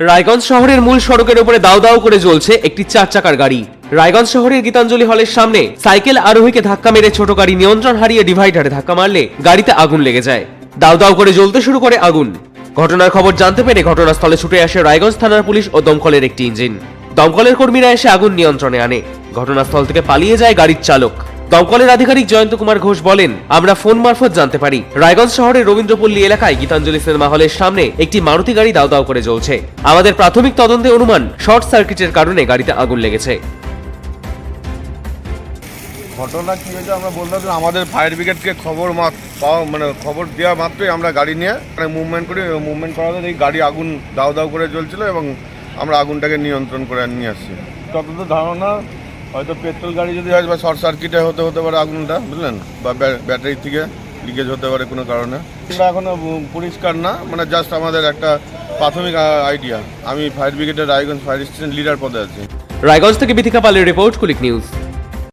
রায়গঞ্জ শহরের মূল সড়কের উপরে দাও দাও করে জ্বলছে একটি চার চাকার গাড়ি। রায়গঞ্জ শহরের গীতাঞ্জলি হলের সামনে সাইকেল আরোহীকে ধাক্কা মেরে ছোট গাড়ি নিয়ন্ত্রণ হারিয়ে ডিভাইডারে ধাক্কা মারলে গাড়িতে আগুন লেগে যায়। দাও দাও করে জ্বলতে শুরু করে আগুন। ঘটনার খবর জানতে পেরে ঘটনাস্থলে ছুটে আসে রায়গঞ্জ থানার পুলিশ ও দমকলের একটি ইঞ্জিন। দমকলের কর্মীরা এসে আগুন নিয়ন্ত্রণে আনে। ঘটনাস্থল থেকে পালিয়ে যায় গাড়ির চালক। দমকলের আধিকারিক জয়ন্ত কুমার ঘোষ বলেন আমরা ফোন মারফত জানতে পারি। রায়গঞ্জ শহরের রবীন্দ্রপল্লী এলাকায় গীতাঞ্জলি সিনেমা হলের সামনে একটি মারুতি গাড়ি দাও দাও করে জ্বলছে। আমাদের প্রাথমিক তদন্তে অনুমান শর্ট সার্কিটের কারণে গাড়িতে আগুন লেগেছে। ঘটনা কি হয়েছে আমরা বললাম যে আমাদের ফায়ার ব্রিগেডকে খবর পাওয়া মানে খবর দেওয়া মাত্রই আমরা গাড়ি নিয়ে মানে মুভমেন্ট করি মুভমেন্ট করাতে এই গাড়ি আগুন দাও দাও করে জ্বলছিল এবং আমরা আগুনটাকে নিয়ন্ত্রণ করে নিয়ে আসছি। ততদূর ধারণা হয়তো পেট্রোল গাড়ি যদি হয় বা শর্ট সার্কিটে হতে হতে পারে আগুনটা, বুঝলেন? বা ব্য- ব্যাটারি থেকে লিকেজ হতে পারে কোনো কারণে। আমরা এখনও পরিষ্কার না মানে জাস্ট আমাদের একটা প্রাথমিক আইডিয়া আমি ফায়ার ব্রিগেডের রায়গঞ্জ ফায়ার স্টেশন লিডার পদে আছি। রায়গঞ্জ থেকে বিথিকা পালের রিপোর্ট কুলিক নিউজ